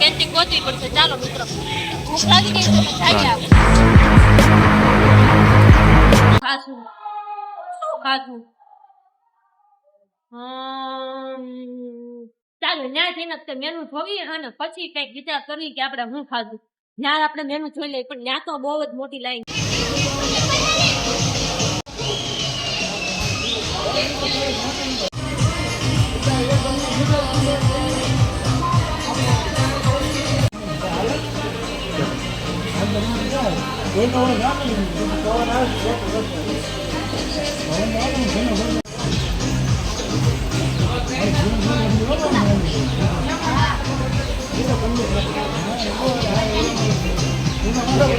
Canteen ગોતવી પડશે. ચાલો મિત્રો. મેનુ જોઈએ અને પછી કંઈક વિચાર કરી કે આપણે હું ખાધું. ત્યાં આપણે મેનુ જોઈ લઈએ, પણ ત્યાં તો બહુ જ મોટી લાઈન હવે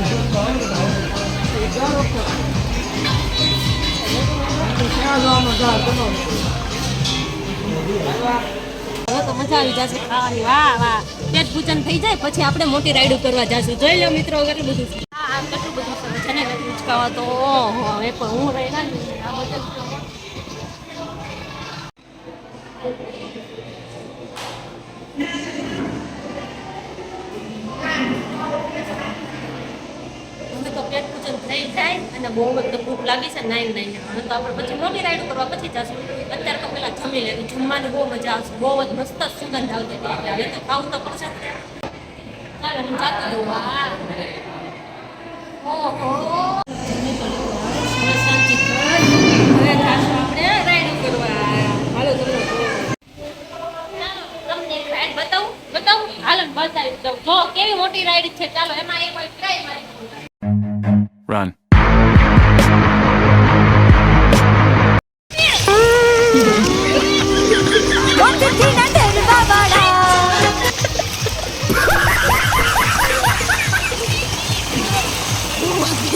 તો મજા આવી જશે વાહ વાહ. પેટ પૂજન થઈ જાય, પછી આપણે મોટી રાઈડ કરવા જશું. જોઈ લો મિત્રો, કેટલું બધું છે. ને હું રહી હવે તો પેટ પૂજન થઈ અને બહુ જ ભૂખ લાગી છે નાઈ નાઈને હવે તો આપણે પછી મોટી રાઈડ કરવા પછી જશું. અત્યારે તો પેલા જમી લેવું. જમવાની બહુ મજા આવશે. બહુ જ મસ્ત સુગંધ આવતી હતી હવે તો ખાવું તો પડશે. ચાલો, હું જાતી રહું વાહ. ઓહો. જમી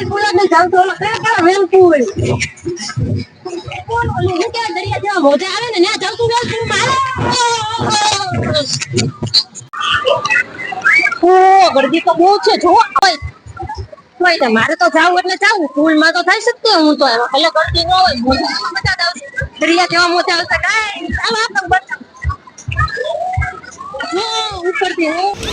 હું ક્યાં દરિયા જેવા મોજા આવે ને, ત્યાં જાઉં તું વેલકું મારે ગરદી તો બહુ છે જો મારે તો જાવ એટલે જાવું. પુલમાં તો થઈ શકતું હું તો એમાં ભલે ગરદી ન હોય, મજા આવશે. દરિયા જેવા મોજા આવશે. કાંઈ ચાલો આપણે બતાવ હા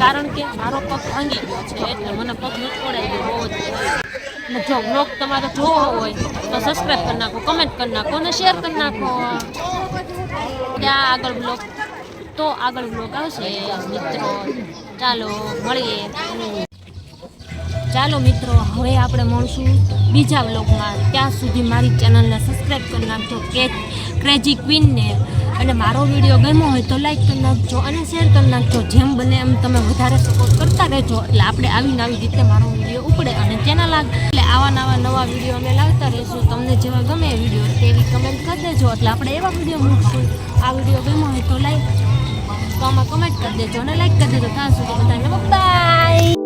કારણ કે મારો પગ ભાંગી ગયો છે એટલે મને પગ નથી પડાય બહુ જ અને જો બ્લોગ તમારે જોવો હોય તો સબસ્ક્રાઈબ કરી નાખો કમેન્ટ કરી નાખો અને શેર કરી નાખો. ત્યાં આગળ બ્લોગ તો આગળ બ્લોગ આવશે, મિત્રો. ચાલો, મળીએ. ચાલો, મિત્રો, હવે આપણે મળશું બીજા બ્લોગમાં ત્યાં સુધી મારી ચેનલને સબસ્ક્રાઈબ કરી નાખજો. કે ક્રેજી ક્વીનને અને મારો વીડિયો ગમ્યો હોય તો લાઈક કરી નાખજો અને શેર કરી નાખજો. જેમ બને એમ તમે વધારે સપોર્ટ કરતા રહેજો. એટલે આપણે આવીને આવી રીતે મારો વીડિયો ઉપડે અને ચેનલ એટલે આવા નવા નવા વીડિયો અમે લાવતા રહીશું. તમને જેવા ગમે વીડિયો તેવી કમેન્ટ કરી દેજો. એટલે આપણે એવા વીડિયો મૂકશું. આ વીડિયો ગમ્યો હોય તો લાઈક આમાં કમેન્ટ કરી દેજો અને લાઈક કરી દેજો. ત્યાં સુધી બધાને બાય